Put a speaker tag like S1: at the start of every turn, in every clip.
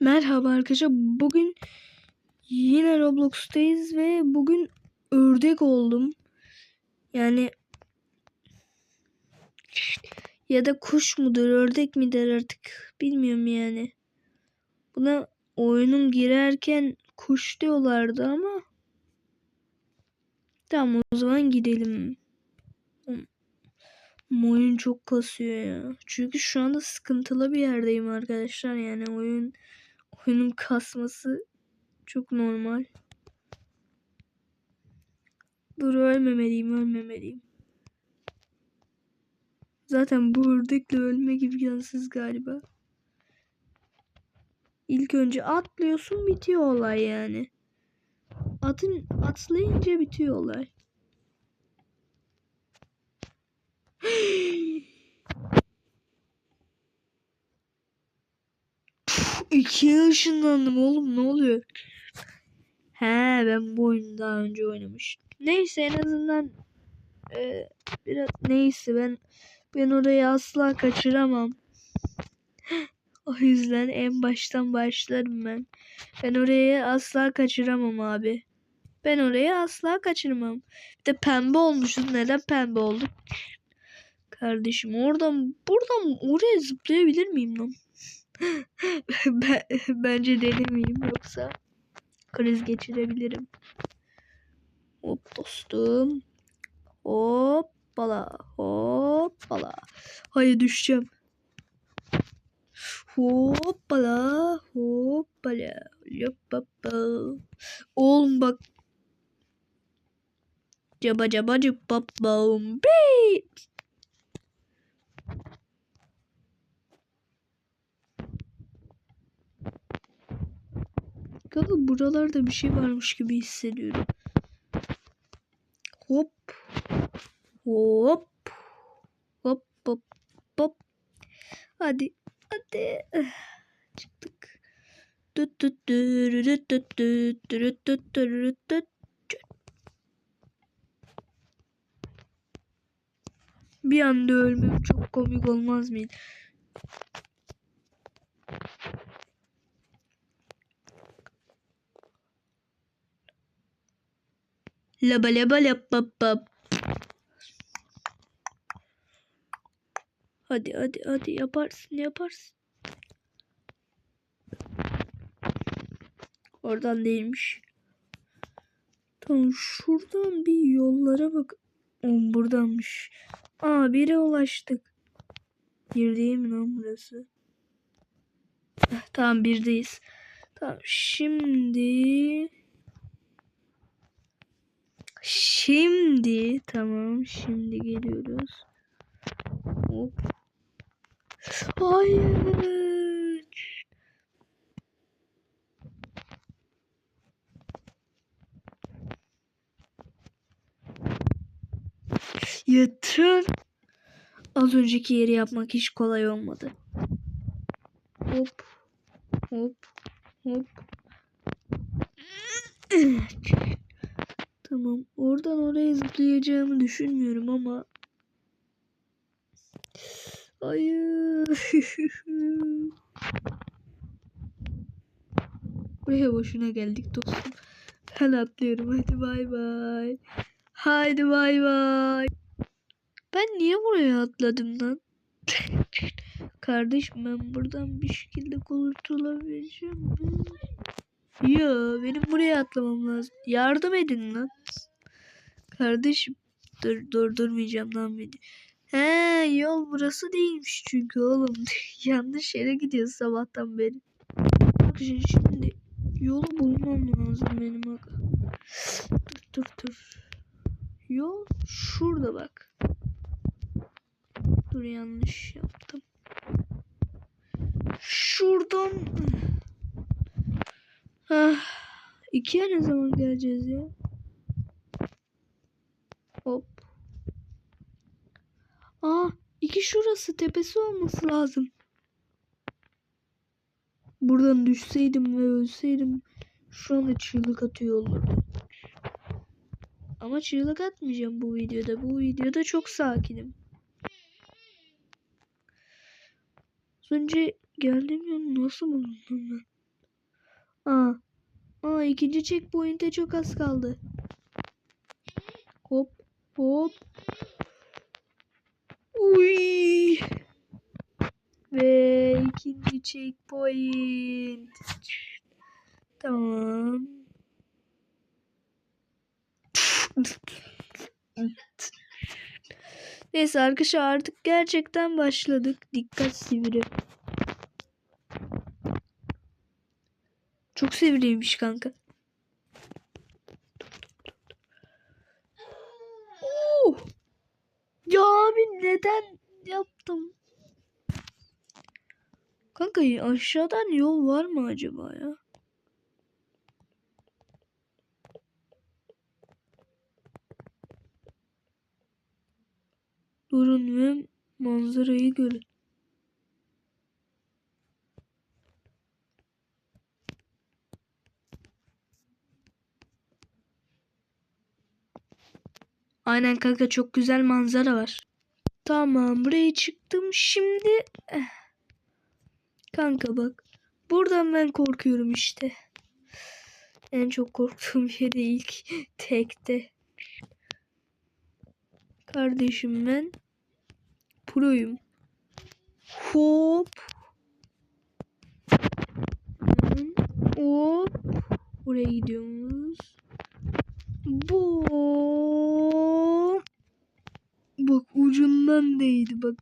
S1: Merhaba arkadaşlar. Bugün yine Roblox'tayız ve bugün ördek oldum. Yani ya da kuş mudur, ördek midir artık bilmiyorum yani. Buna oyunum girerken kuş diyorlardı ama tamam o zaman gidelim. Oyun çok kasıyor ya. Çünkü şu anda sıkıntılı bir yerdeyim arkadaşlar. Yani oyun oyunun kasması çok normal. Dur ölmemeliyim ölmemeliyim. Zaten bu ördekle ölmek imkansız galiba. İlk önce atlıyorsun bitiyor olay yani. Atın atlayınca bitiyor olay. İkiye ışınlandım oğlum ne oluyor? He ben bu oyunu daha önce oynamıştım. Neyse en azından e, biraz neyse ben ben orayı asla kaçıramam. O yüzden en baştan başlarım ben. Ben orayı asla kaçıramam abi. Ben orayı asla kaçırmam. Bir de pembe olmuşuz. Neden pembe olduk? Kardeşim oradan buradan oraya zıplayabilir miyim lan? ben, bence denemeyeyim yoksa kriz geçirebilirim. Hop dostum. Hoppala. Hoppala. Hayır düşeceğim. Hoppala. Hoppala. Hoppala. Oğlum bak. Caba caba caba bam. Galiba buralarda bir şey varmış gibi hissediyorum. Hop. Hop. Hop hop hop. Hadi. Hadi. Çıktık. Bir anda ölmem çok komik olmaz mıydı? Laba laba laba bab. Hadi hadi hadi yaparsın yaparsın. Oradan değilmiş. Tamam şuradan bir yollara bak. On buradanmış. Aa bire ulaştık. Bir mi lan burası? Heh, tamam birdeyiz. Tamam şimdi Şimdi tamam şimdi geliyoruz. Hop. Hayır. Yeter. Az önceki yeri yapmak hiç kolay olmadı. Hop. Hop. Hop. Tamam. Oradan oraya zıplayacağımı düşünmüyorum ama Hayır. Buraya boşuna geldik dostum. Ben atlıyorum. Hadi bay bay. Haydi bay bay. Ben niye buraya atladım lan? Kardeşim ben buradan bir şekilde kurtulabileceğim. Ya benim buraya atlamam lazım. Yardım edin lan. Kardeşim dur durdurmayacağım lan beni. He yol burası değilmiş çünkü oğlum. Yanlış yere gidiyoruz sabahtan beri. Bak şimdi yolu bulmam lazım benim. Dur dur dur. Yol şurada bak. Dur yanlış yaptım. Şuradan Ah, ikiye ne zaman geleceğiz ya? Hop. Aa, iki şurası tepesi olması lazım. Buradan düşseydim ve ölseydim şu anda çığlık atıyor olurdu. Ama çığlık atmayacağım bu videoda. Bu videoda çok sakinim. Az önce geldim ya nasıl bulundum ben? Aa. Aa ikinci checkpoint'e çok az kaldı. Hop hop. Uy. Ve ikinci checkpoint. Tamam. Neyse arkadaşlar artık gerçekten başladık. Dikkat sivri. Çok sivriymiş kanka. Oo! Ya abi neden yaptım? Kanka aşağıdan yol var mı acaba ya? Durun ve manzarayı görün. Aynen kanka çok güzel manzara var. Tamam buraya çıktım. Şimdi eh. kanka bak. Buradan ben korkuyorum işte. En çok korktuğum de ilk tekte. Kardeşim ben proyum. Hop. Hemen Hop. Buraya gidiyoruz. Bu. Bak ucundan değdi bak.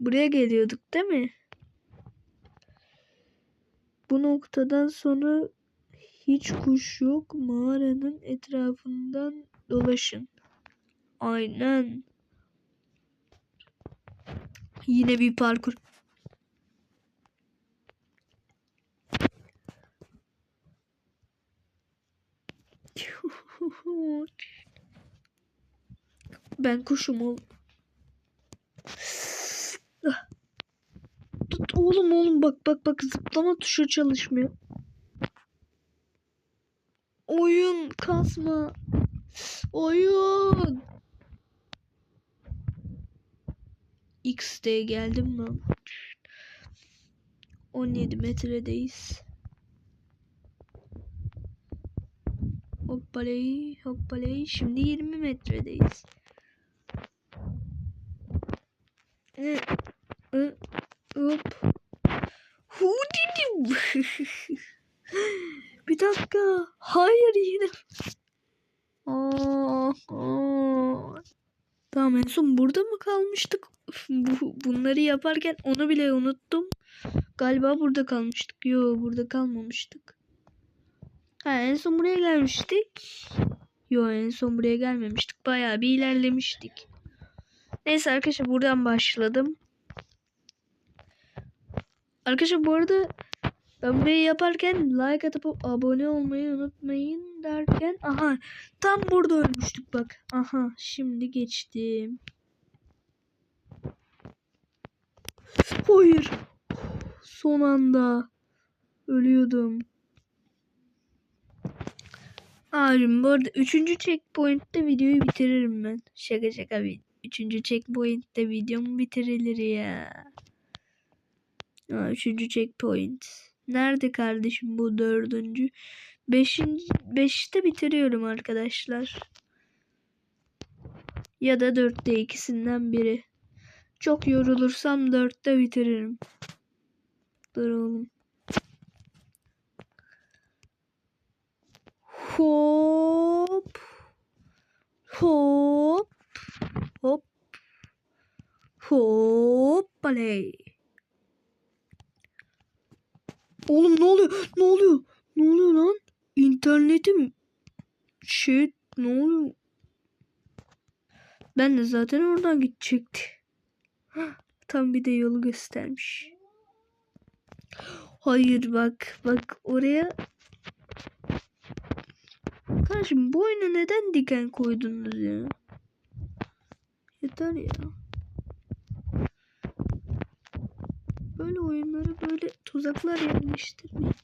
S1: Buraya geliyorduk değil mi? Bu noktadan sonra hiç kuş yok. Mağaranın etrafından dolaşın. Aynen. Yine bir parkur. Ben kuşum oğlum. Ah. Tut oğlum oğlum bak bak bak zıplama tuşu çalışmıyor. Oyun kasma. Oyun. X'de geldim lan. 17 metredeyiz. Hoppaley hoppaley. Şimdi 20 metredeyiz. Hop. Dedim. Bir dakika. Hayır yine. Tamam en son burada mı kalmıştık? Bu, bunları yaparken onu bile unuttum. Galiba burada kalmıştık. Yo burada kalmamıştık. Ha en son buraya gelmiştik. Yo en son buraya gelmemiştik. Bayağı bir ilerlemiştik. Neyse arkadaşlar buradan başladım. Arkadaşlar bu arada ben burayı yaparken like atıp abone olmayı unutmayın derken aha tam burada ölmüştük bak. Aha şimdi geçtim. Hayır. Son anda ölüyordum. Abim bu arada 3. checkpoint'te videoyu bitiririm ben. Şaka şaka bir. 3. checkpoint'te videom bitirilir ya. Aa, üçüncü checkpoint. Nerede kardeşim bu dördüncü? Beşinci, beşte bitiriyorum arkadaşlar. Ya da dörtte ikisinden biri. Çok yorulursam dörtte bitiririm. Dur oğlum. Hop. Hop. Hop. Hoppaley. Oğlum ne oluyor? Ne oluyor? Ne oluyor lan? İnternetim şey ne oluyor? Ben de zaten oradan gidecekti. Tam bir de yolu göstermiş. Hayır bak bak oraya Kardeşim bu oyuna neden diken koydunuz ya? Yeter ya. Böyle oyunlara böyle tuzaklar yerleştirmeyin.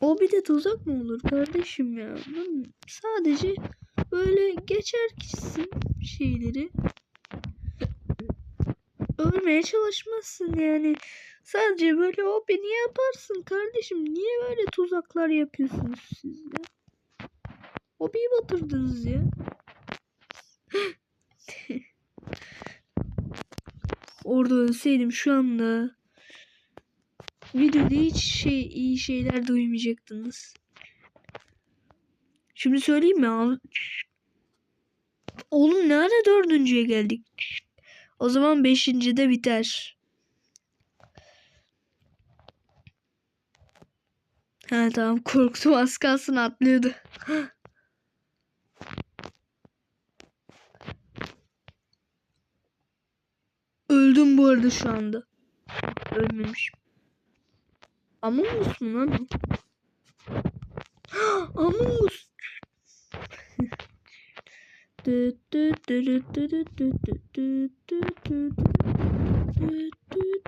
S1: O bir de tuzak mı olur kardeşim ya? Ben sadece böyle geçer kişisin şeyleri. ölmeye çalışmazsın yani. Sadece böyle o beni yaparsın kardeşim. Niye böyle tuzaklar yapıyorsunuz siz ya? Hobiyi batırdınız ya. Orada ölseydim şu anda videoda hiç şey iyi şeyler duymayacaktınız. Şimdi söyleyeyim mi? Oğlum nerede dördüncüye geldik? O zaman beşincide biter. Ha tamam korktum az kalsın atlıyordu. Öldüm bu arada şu anda. Ölmemişim. Among Us mu lan o? Among Us.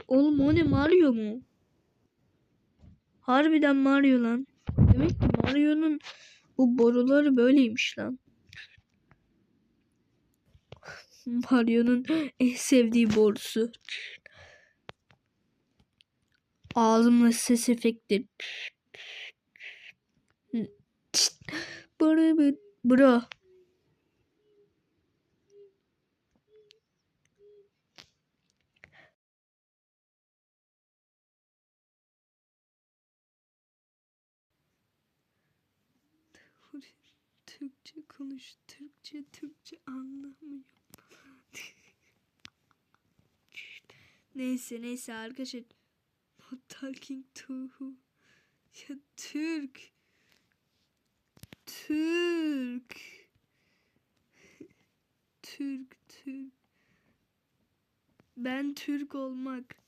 S1: Oğlum o ne Mario mu? Harbiden Mario lan. Demek ki Mario'nun bu boruları böyleymiş lan. Mario'nun en sevdiği borusu. Ağzımla ses efekti. Bro, bro. Türkçe konuş. Türkçe Türkçe anlamıyorum. neyse neyse arkadaşlar. Not talking to who? Ya Türk. Türk. Türk Türk. Ben Türk olmak.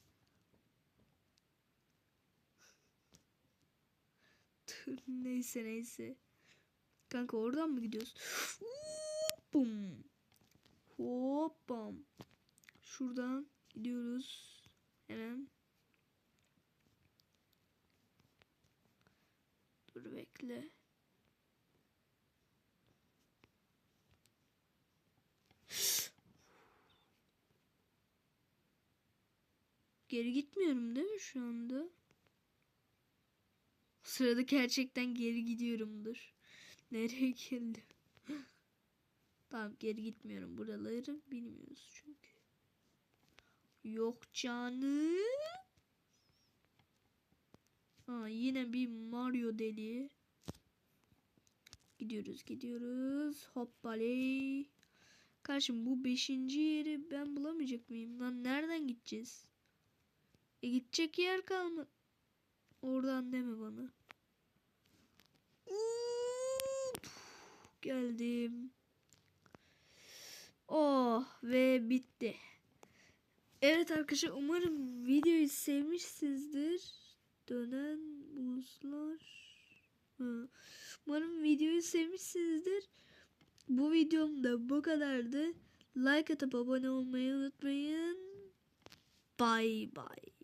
S1: Neyse neyse. Kanka oradan mı gidiyoruz? Bum. Hoppam. Şuradan gidiyoruz. Hemen. Dur bekle. Geri gitmiyorum değil mi şu anda? Sırada gerçekten geri gidiyorumdur. Nereye geldim? tamam geri gitmiyorum. Buraları bilmiyoruz çünkü. Yok canım. Ha, yine bir Mario deliği. Gidiyoruz gidiyoruz. Hoppaley. Karşım bu beşinci yeri ben bulamayacak mıyım? Lan nereden gideceğiz? E gidecek yer kalmadı. Oradan deme bana. Up. Geldim. Oh ve bitti. Evet arkadaşlar umarım videoyu sevmişsinizdir. Dönen buzlar. Umarım videoyu sevmişsinizdir. Bu videom da bu kadardı. Like atıp abone olmayı unutmayın. Bye bye.